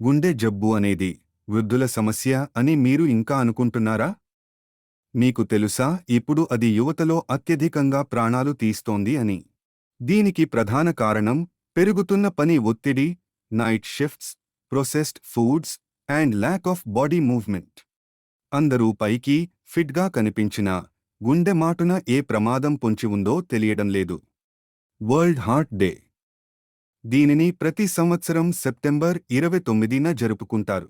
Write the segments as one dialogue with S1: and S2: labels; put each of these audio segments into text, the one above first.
S1: గుండె జబ్బు అనేది వృద్ధుల సమస్య అని మీరు ఇంకా అనుకుంటున్నారా? మీకు తెలుసా ఇప్పుడు అది యువతలో అత్యధికంగా ప్రాణాలు తీస్తోంది అని. దీనికి ప్రధాన కారణం పెరుగుతున్న పని ఒత్తిడి night shifts processed foods and lack of body movement. అందరూ పైకి ఫిట్గా కనిపించినా గుండె మాటున ఏ ప్రమాదం పొంచి ఉందో తెలియడం లేదు. వరల్డ్ హార్ట్ డే దీనిని ప్రతి సంవత్సరం సెప్టెంబర్ ఇరవై తొమ్మిదిన జరుపుకుంటారు.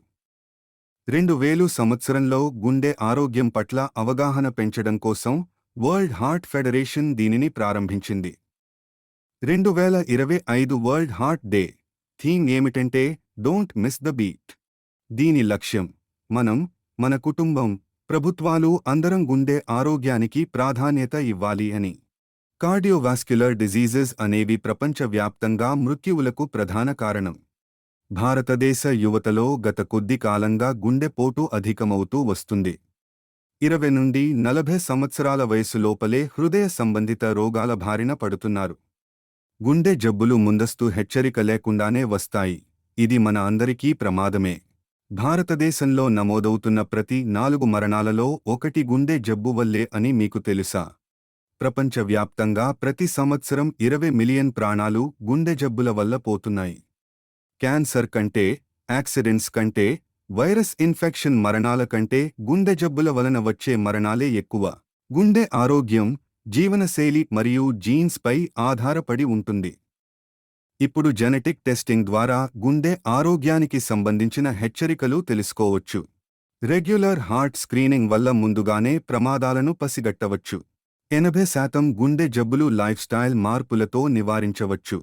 S1: రెండు వేలు సంవత్సరంలో గుండె ఆరోగ్యం పట్ల అవగాహన పెంచడం కోసం వరల్డ్ హార్ట్ ఫెడరేషన్ దీనిని ప్రారంభించింది. రెండు వేల ఇరవై ఐదు వరల్డ్ హార్ట్ డే థీమ్ ఏమిటంటే డోంట్ మిస్ ద బీట్. దీని లక్ష్యం మనం మన కుటుంబం ప్రభుత్వాలు అందరం గుండె ఆరోగ్యానికి ప్రాధాన్యత ఇవ్వాలి అని. కార్డియోవాస్క్యులర్ డిజీజెస్ అనేవి ప్రపంచవ్యాప్తంగా మృత్యువులకు ప్రధాన కారణం. భారతదేశ యువతలో గత కొద్ది కాలంగా గుండెపోటు అధికమవుతూ వస్తుంది. ఇరవై నుండి నలభై సంవత్సరాల వయసులోపలే హృదయ సంబంధిత రోగాల బారిన పడుతున్నారు. గుండె జబ్బులు ముందస్తు హెచ్చరిక లేకుండానే వస్తాయి. ఇది మన అందరికీ ప్రమాదమే. భారతదేశంలో నమోదవుతున్న ప్రతి నాలుగు మరణాలలో ఒకటి గుండె జబ్బు వల్లే అని మీకు తెలుసా? ప్రపంచవ్యాప్తంగా ప్రతి సంవత్సరం ఇరవై మిలియన్ ప్రాణాలు గుండె జబ్బుల వల్ల పోతున్నాయి. క్యాన్సర్ కంటే యాక్సిడెంట్స్ కంటే వైరస్ ఇన్ఫెక్షన్ మరణాల కంటే గుండె జబ్బుల వలన వచ్చే మరణాలే ఎక్కువ. గుండె ఆరోగ్యం జీవనశైలి మరియు జీన్స్పై ఆధారపడి ఉంటుంది. ఇప్పుడు జెనెటిక్ టెస్టింగ్ ద్వారా గుండె ఆరోగ్యానికి సంబంధించిన హెచ్చరికలు తెలుసుకోవచ్చు. రెగ్యులర్ హార్ట్ స్క్రీనింగ్ వల్ల ముందుగానే ప్రమాదాలను పసిగట్టవచ్చు. ఎనభై శాతం గుండె జబ్బులు లైఫ్ స్టైల్ మార్పులతో నివారించవచ్చు.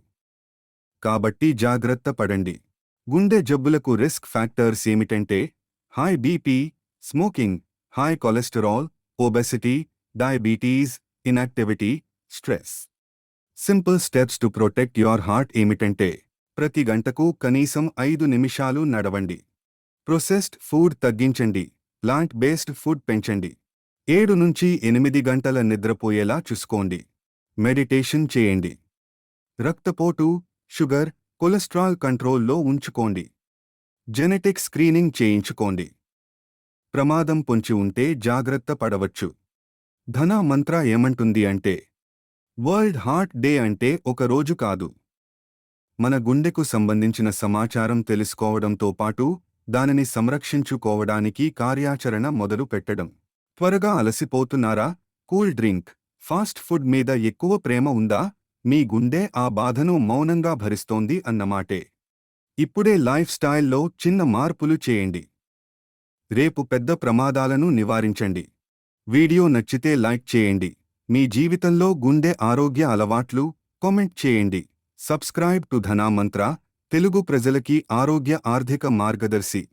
S1: కాబట్టి జాగ్రత్త పడండి. గుండె జబ్బులకు రిస్క్ ఫ్యాక్టర్స్ ఏమిటంటే high BP smoking high cholesterol obesity diabetes inactivity stress. Simple steps to protect your heart ఏమిటంటే ప్రతి గంటకు కనీసం ఐదు నిమిషాలు నడవండి. ప్రొసెస్డ్ ఫుడ్ తగ్గించండి. ప్లాంట్ బేస్డ్ ఫుడ్ పెంచండి. ఏడు నుంచి ఎనిమిది గంటల నిద్రపోయేలా చూసుకోండి. మెడిటేషన్ చేయండి. రక్తపోటు షుగర్ కొలెస్ట్రాల్ కంట్రోల్లో ఉంచుకోండి. జెనెటిక్ స్క్రీనింగ్ చేయించుకోండి. ప్రమాదం పొంచి ఉంటే జాగ్రత్త పడవచ్చు. ధన మంత్ర ఏమంటుంది అంటే వరల్డ్ హార్ట్ డే అంటే ఒక రోజు కాదు. మన గుండెకు సంబంధించిన సమాచారం తెలుసుకోవడంతో పాటు దానిని సంరక్షించుకోవడానికి కార్యాచరణ మొదలు పెట్టడం త్వరగా అలసిపోతున్నారా? Cool drink. ఫాస్ట్ ఫుడ్ మీద ఎక్కువ ప్రేమ ఉందా? మీ గుండె ఆ బాధను మౌనంగా భరిస్తోంది అన్నమాటే ఇప్పుడే లైఫ్ స్టైల్లో చిన్న మార్పులు చేయండి. రేపు పెద్ద ప్రమాదాలను నివారించండి. వీడియో నచ్చితే లైక్ చేయండి. మీ జీవితంలో గుండె ఆరోగ్య అలవాట్లు కామెంట్ చేయండి. సబ్స్క్రైబ్ టు ధనా మంత్ర తెలుగు ప్రజలకి ఆరోగ్య ఆర్థిక మార్గదర్శి.